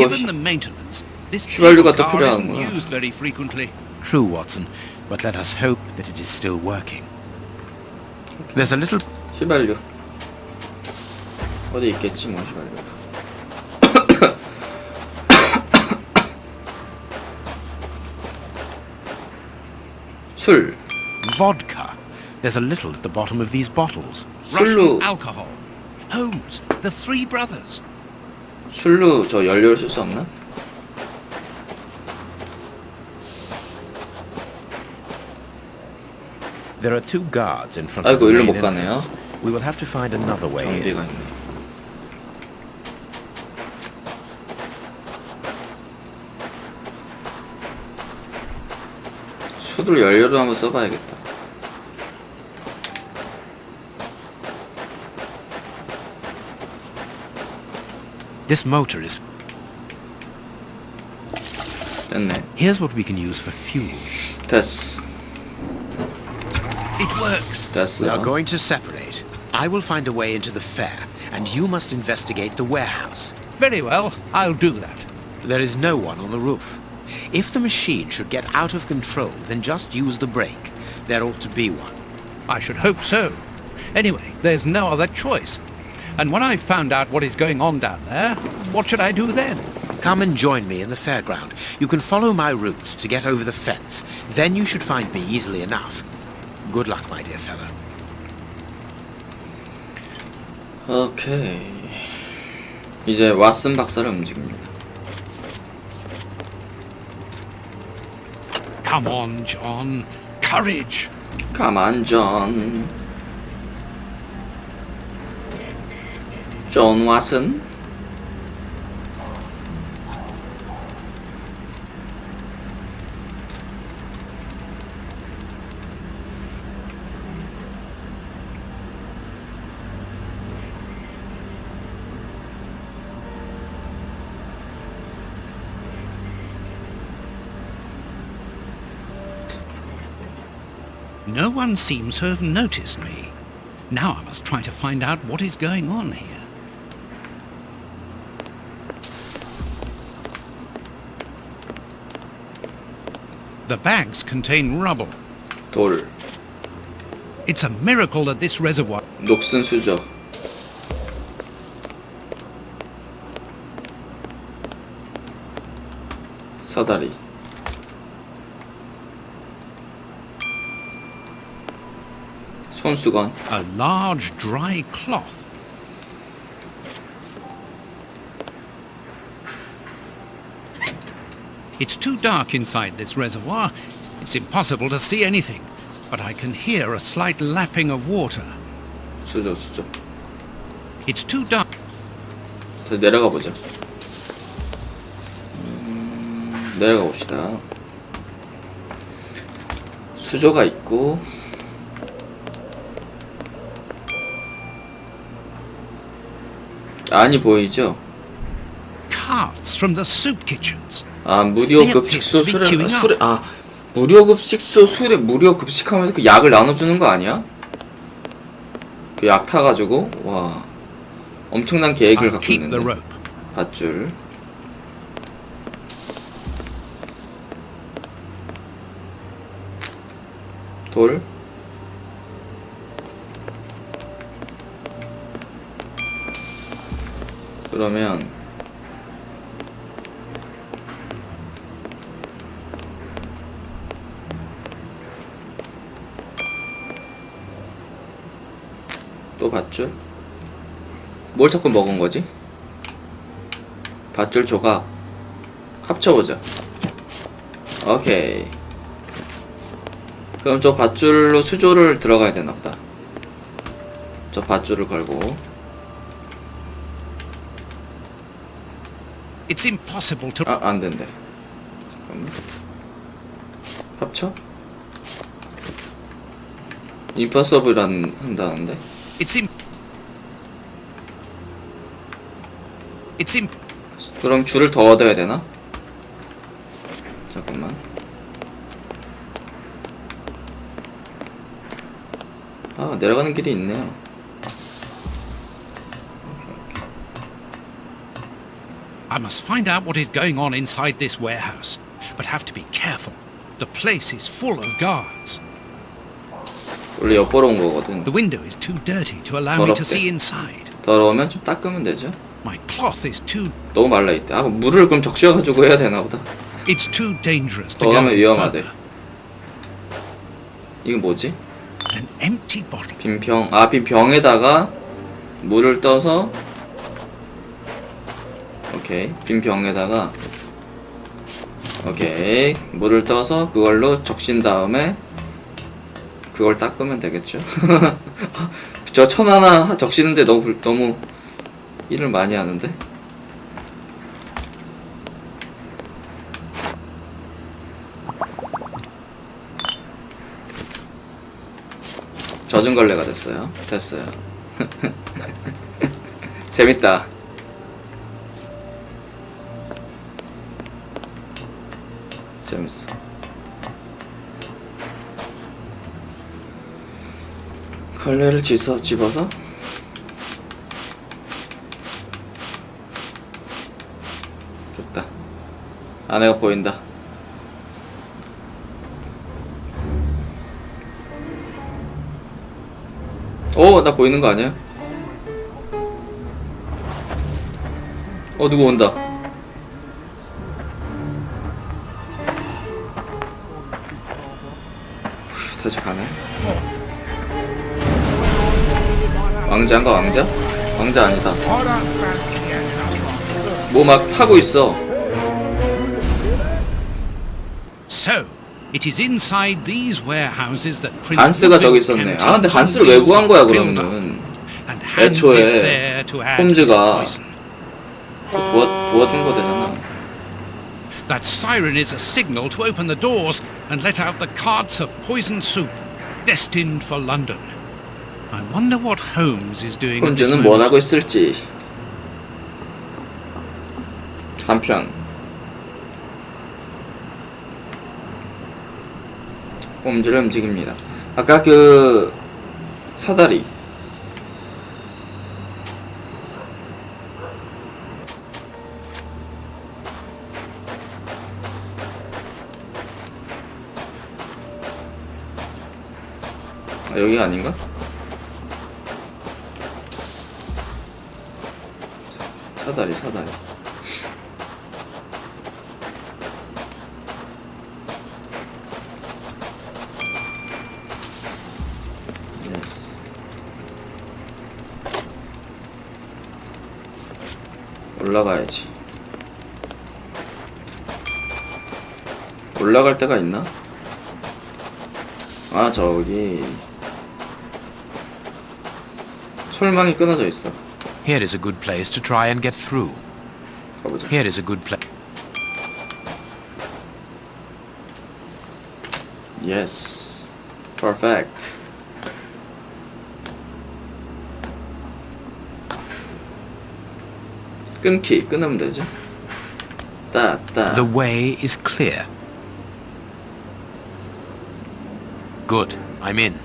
Given the maintenance, this 휘발유가 cable 또 car isn't 필요하구나. used very frequently. True, Watson, but let us hope that it is still working. There's a little 휘발유 어디 있겠지 뭐 휘발유 술 vodka. There's a little at the bottom of these bottles. 술로 Russian alcohol. Holmes, the three brothers. 술로 저 연료를 쓸 수 없나? There are two guards in front 아이고, the 일로 main 못 가네요. entrance. We will have to find another way in. 경비가 있네 술을 연료로 한번 써봐야겠다 This motor is... Here's what we can use for fuel. That's. It works. Tässä. We are going to separate. I will find a way into the fair, and you must investigate the warehouse. Very well, I'll do that. There is no one on the roof. If the machine should get out of control, then just use the brake. There ought to be one. I should hope so. Anyway, there's no other choice. And when I've found out what is going on down there, what should I do then? Come and join me in the fairground. You can follow my route to get over the fence. Then you should find me easily enough. Good luck, my dear fellow. 오케이 이제 왓슨 박사를 움직입니다 Come on, John. Courage. 가만 존. John Watson. No one seems to have noticed me. Now I must try to find out what is going on here. The bags contain rubble. 돌. It's a miracle that this reservoir 녹슨 수저. 사다리. 손수건. a large dry cloth. It's too dark inside this reservoir. It's impossible to see anything, but I can hear a slight lapping of water. 수저 수저. It's too dark. 더 내려가 보자. 음, 내려가 봅시다. 수저가 있고 안이 보이죠? Carts from the soup kitchens. 아 무료 급 식소 술에 아, 술에 아 무료 급 식소 술에 무료 급식하면서 그 약을 나눠주는 거 아니야? 그 약 타가지고 와 엄청난 계획을 갖고 있는데. 밧줄 돌 그러면 또 밧줄? 뭘 자꾸 먹은 거지? 밧줄 조각 합쳐보자 오케이 그럼 저 밧줄로 수조를 들어가야 되나 보다 저 밧줄을 걸고 It's impossible to. 아 안된대 잠깐만 합쳐? 임파서블 한다는데 It's im. It's im. 그럼 줄을 더 얻어야 되나? 잠깐만. 아, 내려가는 길이 있네요. I must find out what is going on inside this warehouse, but have to be careful. The place is full of guards. 원래 엿보러 온 거거든. The window is too dirty to allow me to see inside. 더러우면 좀 닦으면 되죠. My cloth is too. 너무 말라 있대. 아 물을 그럼 적셔가지고 해야 되나 보다. It's too dangerous to 더 go any 위험하대. 이건 뭐지? An empty bottle. 빈 병. 아빈 병에다가 물을 떠서 오케이 빈 병에다가 오케이 물을 떠서 그걸로 적신 다음에 그걸 닦으면 되겠죠. 저 천 하나 적시는데 너무 불- 너무 일을 많이 하는데. 젖은 걸레가 됐어요. 됐어요. 재밌다. 재밌어. 걸레를 집어, 집어서 됐다. 아내가 보인다. 어, 나 보이는 거 아니야? 어, 누구 온다. 후, 다시 가네. 왕자인가 왕자? 왕자 아니다. 뭐 막 타고 있어. 한스가 저기 있었네. 아 근데 한스를 왜 구한 거야 그러면은 애초에 홈즈가 poison. 도와, 도와준 거 되잖아. That siren is a signal to open the doors and let out the carts of poisoned soup, destined for London. I wonder what Holmes is doing moment. 뭘 하고 있을지. 한편 홈즈를 움직입니다. 아까 그 사다리 아, 여기가 아닌가? 사- 사다리 사다리. 올라가야지. 올라갈 데가 있나? 아 저기. 철망이 끊어져 있어 Here is a good place to try and get through. 가보자 Here is a good place. Yes. Perfect. 끊기 끊으면 되죠. 따 따. The way is clear. Good. I'm in.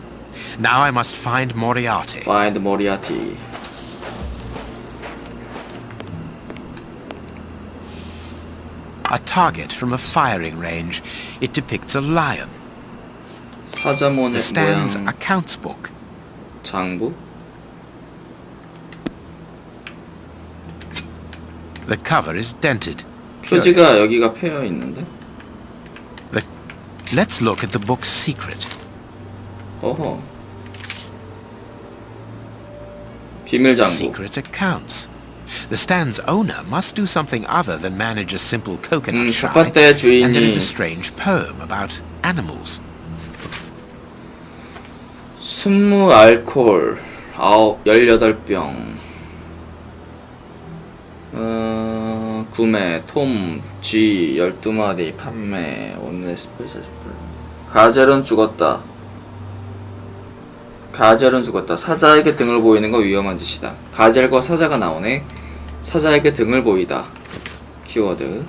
Now I must find Moriarty. Find Moriarty. A target from a firing range. It depicts a lion. 사자모의 The stand's 모양 accounts book. 장부. The cover is dented. 표지가 Curious. 여기가 패여 있는데. Let's look at the book's secret. 어허. 비밀 장부. Secret accounts. The stand's owner must do something other than manage a simple coconut 음, shy. 텃밭대 And there is a 주인이 strange poem about animals. 순무 알코올 아홉 열여덟 병 어, 구매 톰 G 열두 마리 판매 오늘 스페셜 스플. 가젤은 죽었다 가젤은 죽었다 사자에게 등을 보이는 거 위험한 짓이다 가젤과 사자가 나오네 사자에게 등을 보이다 키워드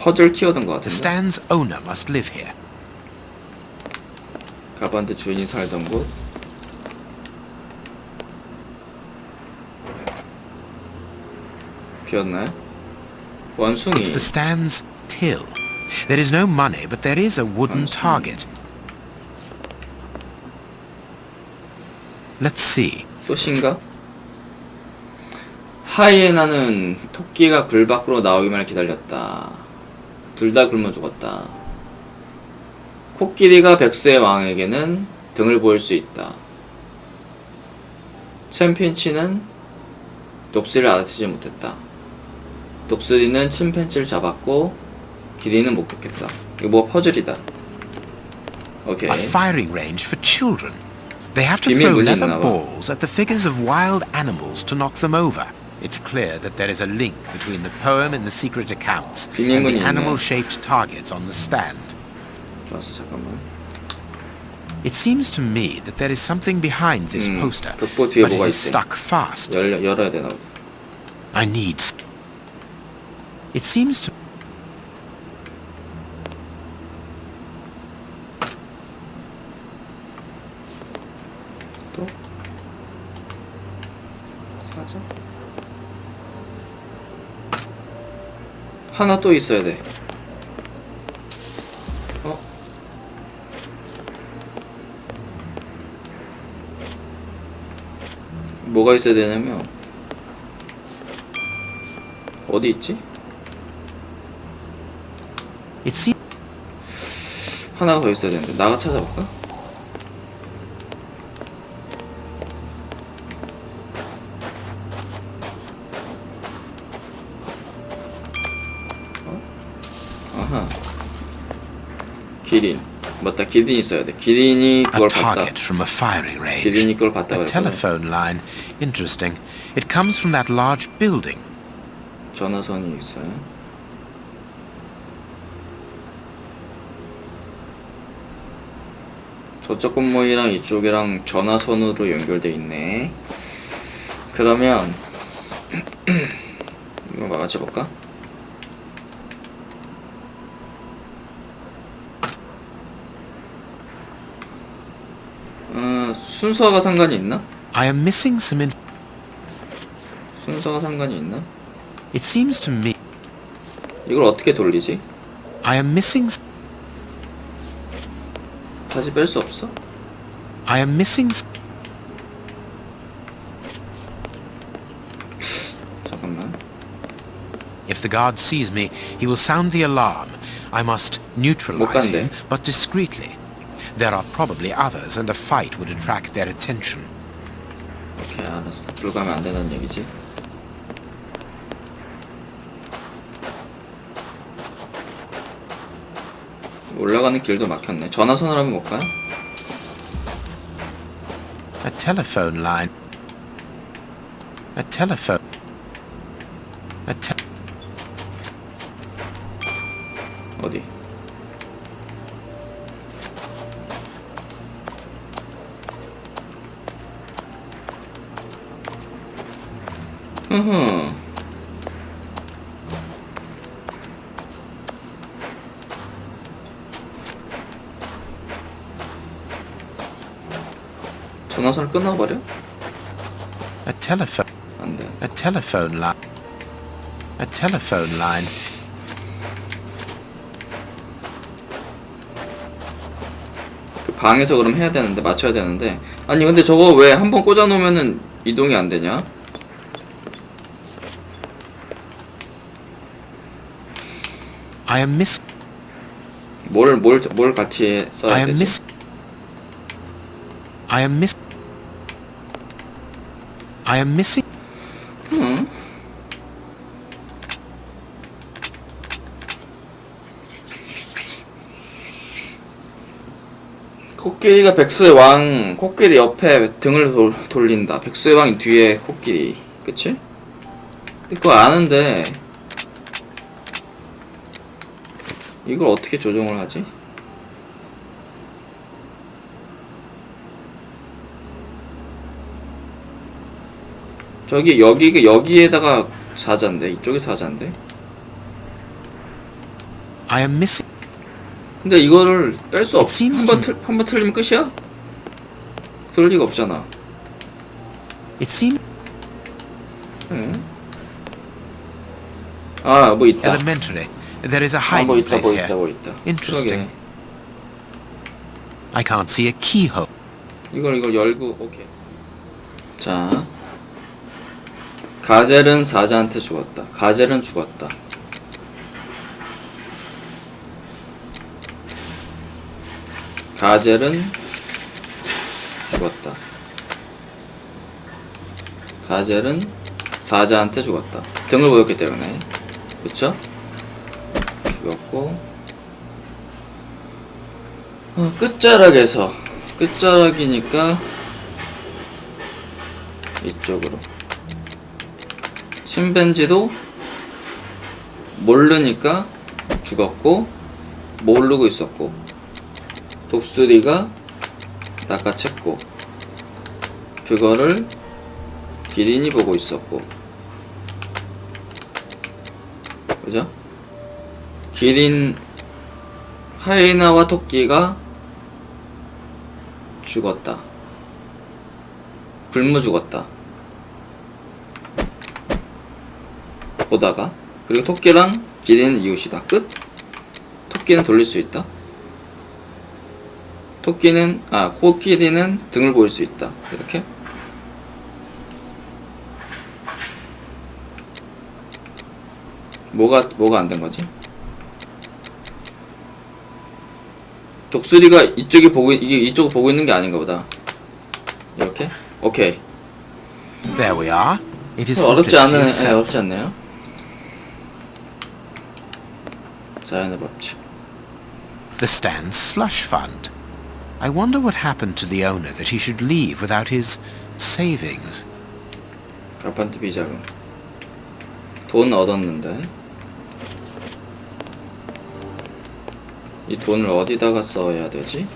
퍼즐 키워드인 것 The 같은데 stand's owner must live here. 가반드 주인이 살던 곳 비었나요? 원숭이. It's the stand's till. There is no money, but there is a wooden Onsungi. target. Let's see. 또 신가? 하이에나는 토끼가 굴 밖으로 나오기만을 기다렸다. 둘 다 굶어 죽었다. 코끼리가 백수의 왕에게는 등을 보일 수 있다. 챔피언치는 독수리를 알아채지 못했다. 독수리는 침팬치를 잡았고 기린은 목격했다. 이거 뭐 퍼즐이다. 오케이. A firing range for children. They have to throw leather balls at the figures of wild animals to knock them over. It's clear that there is a link between the poem and the secret accounts 비밀 and 문이 the 있네. animal-shaped targets on the stand. 좋았어 잠깐만. It seems to me that there is something behind this 음, poster, 벽보 뒤에 but it 뭐가 is 있대? stuck fast. 열려 열어야 되나 보다. I need. s- It seems to. 또 사자 하나 또 있어야 돼. 어? 뭐가 있어야 되냐면 어디 있지? 하나가 더 있어야 되는데 나가 찾아볼까? 기린 있어야 돼 기린이 그걸 봤다. 기린이 그걸 봤다 그랬거든 telephone line. Interesting. It comes from that large building. 전화선이 있어요 저쪽 건물이랑 이쪽이랑 전화선으로 연결돼 있네 그러면 이거 맞춰볼까? 순서가 상관이 있나? I am missing some. In- 순서가 상관이 있나? it seems to me. 이걸 어떻게 돌리지? I am missing. s- 다시 뺄 수 없어? I am missing. s- 잠깐만 If the guard sees me, he will sound the alarm. I must neutralize 간대. him, but discreetly. There are probably others, and a fight would attract their attention. 오케이 알았어 불 가면 안 된다는 얘기지 올라가는 길도 막혔네 전화선을 한번 볼까요? A telephone line. A telephone. A te- 전화선을 끊어버려? a telephone. 안 돼 A telephone line. A telephone line. 그 방에서 그럼 해야 되는데 맞춰야 되는데 아니 근데 저거 왜 한 번 꽂아 놓으면은 이동이 안 되냐? I am miss. 뭘뭘뭘 같이 I 써야 am 되지? miss. I am miss. I am missing. 응? 코끼리가 백수의 왕 코끼리 옆에 등을 돌, 돌린다 백수의 왕 뒤에 코끼리 그치? 그거 아는데 이걸 어떻게 조정을 하지? 저기 여기 여기에다가 사자인데 이쪽에 사자인데 I am missing. 근데 이거를 뺄 수 없. 한번 틀, 한번 틀리면 끝이야? 그럴 리가 없잖아. It seems. 응? 아뭐 있다 Elementary. There is a 아뭐 hiding 있다 뭐 place 있다 here. 뭐 있다 Interesting. 그러게. I can't see a keyhole. 이걸 이걸 열고 오케이 자 가젤은 사자한테 죽었다. 가젤은 죽었다. 가젤은 죽었다. 가젤은 사자한테 죽었다. 등을 보였기 때문에. 그쵸? 죽었고. 어, 끝자락에서. 끝자락이니까 이쪽으로 침팬지도 모르니까 죽었고 모르고 있었고 독수리가 낚아챘고 그거를 기린이 보고 있었고 그죠? 기린 하이나와 토끼가 죽었다. 굶어 죽었다. 보다가 그리고 토끼랑 기린은 이웃이다. 끝. 토끼는 돌릴 수 있다. 토끼는 아 코끼리는 등을 보일 수 있다. 이렇게. 뭐가 뭐가 안 된 거지? 독수리가 이쪽이 보고 이게 이쪽을 보고 있는 게 아닌가 보다. 이렇게? 오케이. There we are. It is 어렵지 않은 예, itself. 어렵지 않네요. 자연의 법칙. The Stan's slush fund. I wonder what happened to the owner that he should leave without his savings. 가판트 비자금. 돈 얻었는데 이 돈을 어디다가 써야 되지?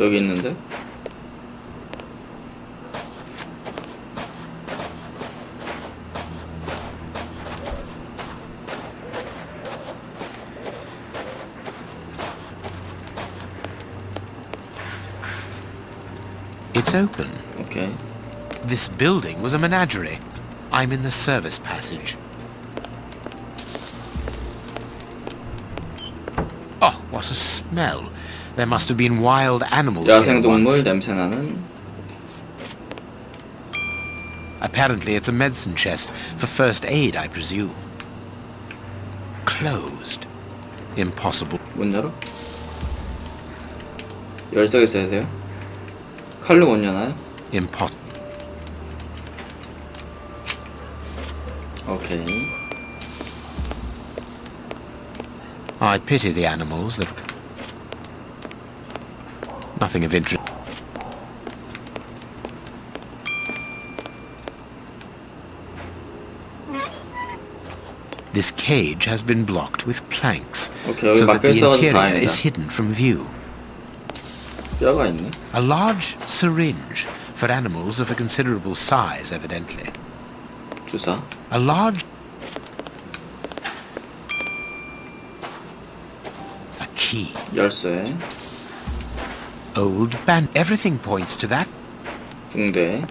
여기 있는데? It's open. 오케이. This building was a menagerie. I'm in the service passage. Oh, what a smell. There must have been wild animals here 야생동물 once. 냄새나는 Apparently it's a medicine chest for first aid, I presume. Closed. Impossible. 문 열어? 열쇠가 있어야 돼요? 칼로 못 여나요? Impos- 오케이. I pity the animals that... Nothing of interest. This cage has been blocked with planks okay, so that the interior is hidden from view. A large syringe for animals of a considerable size, evidently. A large a key. 열쇠. Old band. Everything points to that. 붕대.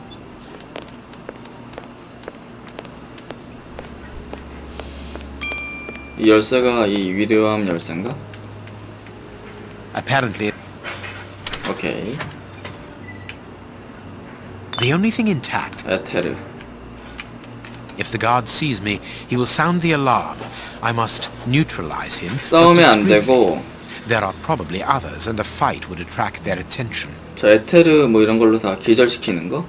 이 열쇠가 이 위대함 열쇠인가? Apparently, 오케이. the only thing intact. 에테르. If the guard sees me, he will sound the alarm. I must neutralize him. but 싸우면 안 discreetly. 되고 There are probably others, and a fight would attract their attention. 저 에테르 뭐 이런 걸로 다 기절시키는 거?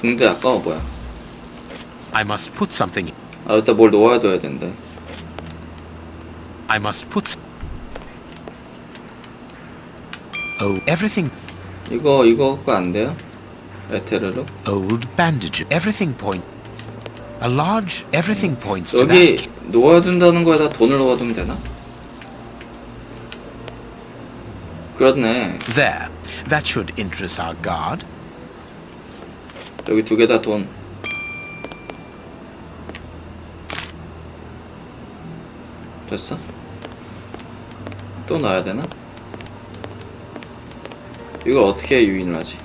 붕대 아까워 뭐야? I must put something. 아 일단 뭘 놓아야 둬야 된대. I must put. Oh, everything. 이거 이거 갖고 안 돼요? 에테르로? Old bandage. Everything point. A large. Everything points to that. 여기 놓아둔다는 거에다 돈을 놓아두면 되나? 그렇네. There. That should interest our guard. 여기 두 개 다 돈. 됐어? 또 넣어야 되나? 이걸 어떻게 유인을 하지?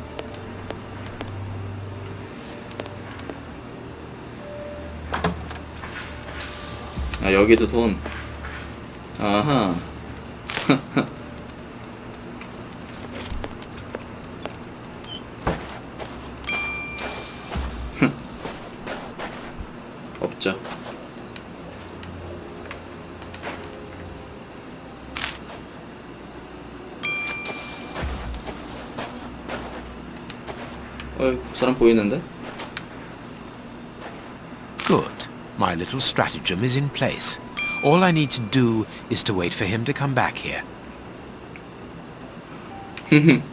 아 여기도 돈. 아하. 없죠. 어이 그 사람 보이는데? My little stratagem is in place. All I need to do is to wait for him to come back here.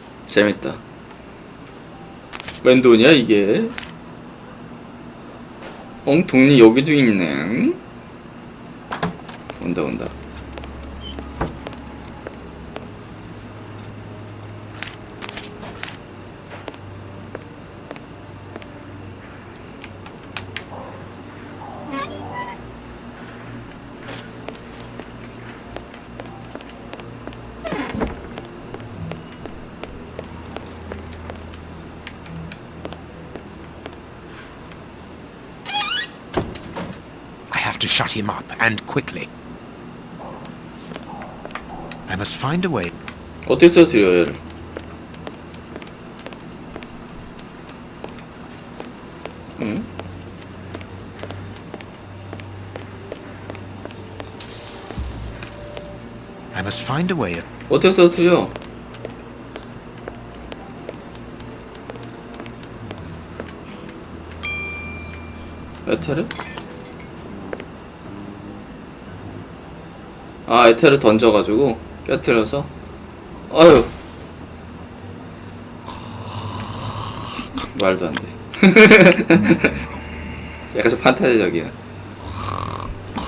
재밌다. 웬 돈이야 이게? 엉통니 여기도 있네. 온다 온다. to shut him up, and quickly. I must find a way. 어떻게 써드려 얘를? 응? I must find a way of. 어떻게 써드려? 에테르? 아 에테르 던져가지고 깨트려서 아유 말도 안돼 약간 좀 판타지적이야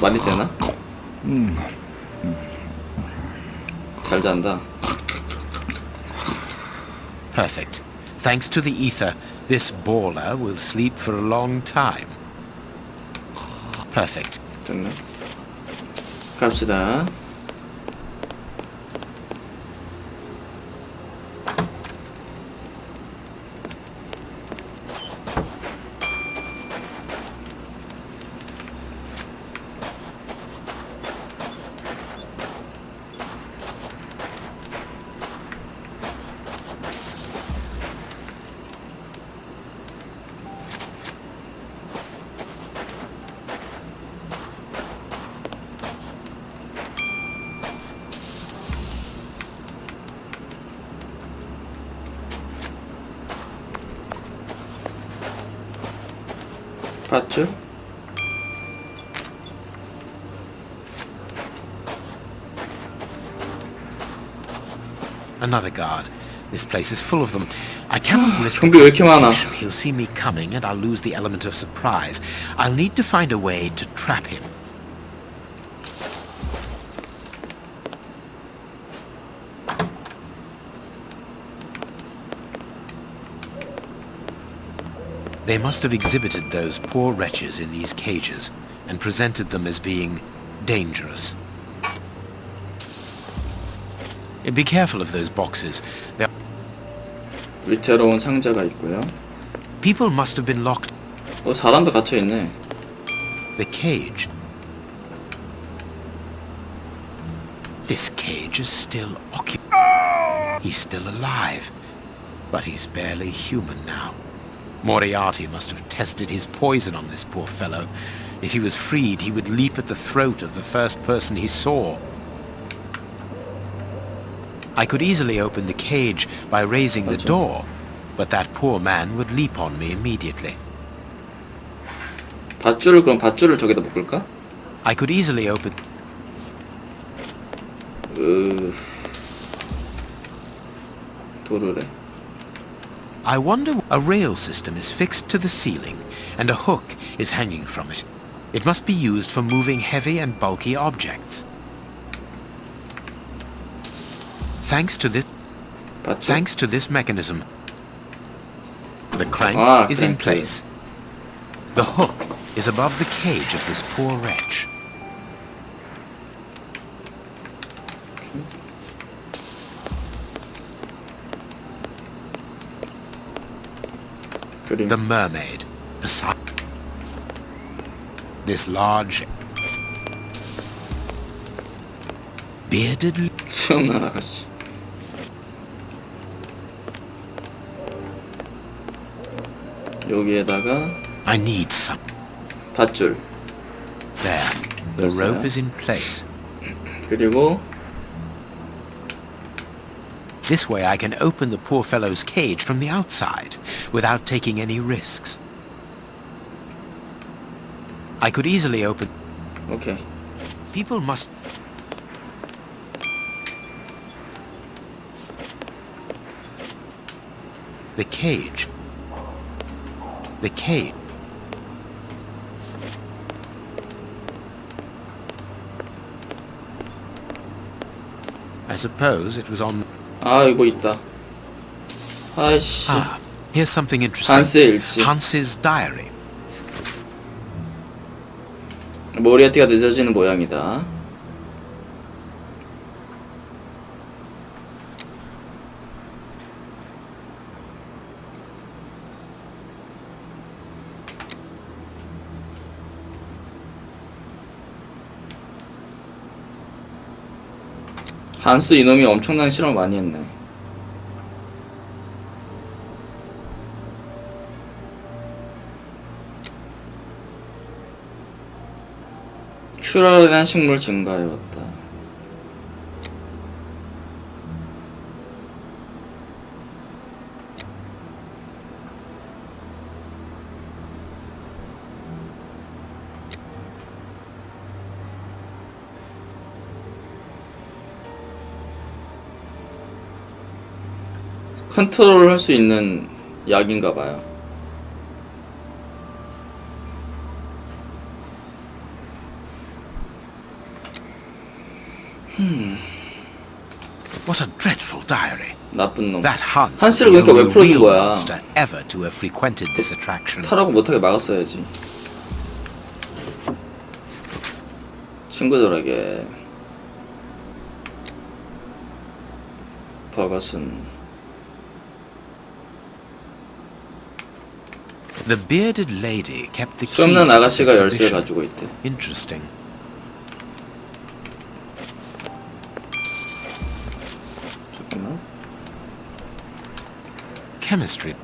말이 되나? 잘 잔다 Perfect. Thanks to the ether, this baller will sleep for a long time. Perfect. 됐네. 갑시다. another guard. This place is full of them. I cannot risk a confrontation. He'll see me coming and I'll lose the element of surprise. I'll need to find a way to trap him. They must have exhibited those poor wretches in these cages and presented them as being dangerous. Be careful of those boxes. They're 위태로운 상자가 있고요. People must have been locked 어 사람도 갇혀 있네. the cage. This cage is still occupied. He's still alive, but he's barely human now. Moriarty must have tested his poison on this poor fellow. If he was freed, he would leap at the throat of the first person he saw. I could easily open the cage by raising the Gotcha. door, but that poor man would leap on me immediately. 밧줄을 그럼 밧줄을 저기다 묶을까? I could easily open. 으 도르래. I wonder a rail system is fixed to the ceiling and a hook is hanging from it. It must be used for moving heavy and bulky objects. Thanks to this Thanks to this mechanism, the crank ah, is in place. The hook is above the cage of this poor wretch. Pretty. The mermaid beside this large bearded so nice. 여기에다가 I need some. 밧줄 There. The Yes, rope sir. is in place. 그리고 This way I can open the poor fellow's cage from the outside without taking any risks. I could easily open. 오케이 People must. The cage. The cage. I suppose it was on. 아 이거 있다 아이씨 Ah, here's something interesting. 한스의 일지 Hans's diary. 모리아티가 늦어지는 모양이다 한스 이놈이 엄청난 실험을 많이 했네 큐라에 대한 식물 증가해왔다. 컨트롤을 할수 있는 약인가 봐요. What a dreadful diary. 나쁜 놈. The 그러니까 왜 풀어준 거야? monster ever to have frequented this attraction. 타라고 못하게 막았어야지. 친구들에게 버거슨 The bearded lady kept the key 수염난 to this 아가씨가 열쇠를 exhibition. 가지고 있대. Interesting. 잠깐만. Chemistry.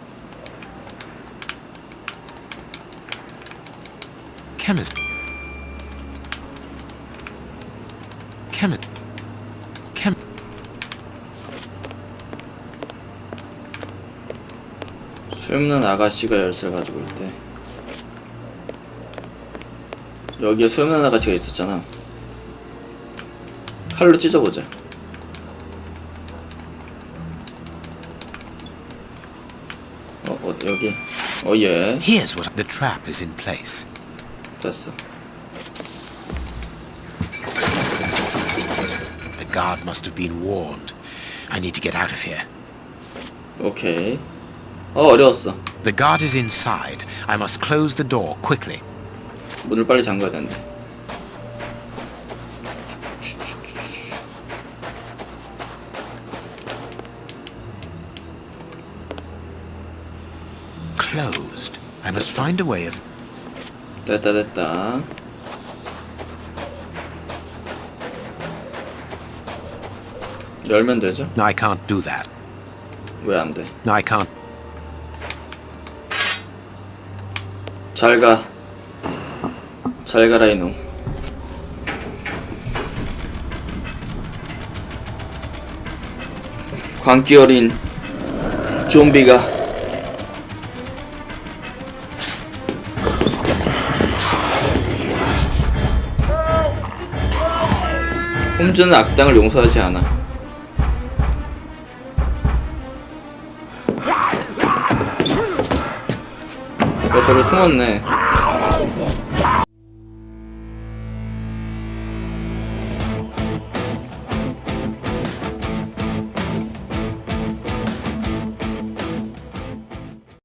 Chemist. Chemi. Chem. 수염난 아가씨가 열쇠를 가지고 있대. 여기에 수염난 아가씨가 있었잖아. 칼로 찢어보자. 어, 어 여기. 어, 예. Here's what the trap is in place. 됐어. The guard must have been warned. I need to get out of here. 오케이. 어, 어려웠어. The guard is inside. I must close the door quickly. 문을 빨리 잠가야 되는데. Closed. I must find a way of. 됐다, 됐다. 열면 되죠? I can't do that. 왜 안 돼? I can't. 잘 가. 잘 가라, 이놈. 광기 어린 좀비가 홈즈는 악당을 용서하지 않아. 어, 저를 숨었네.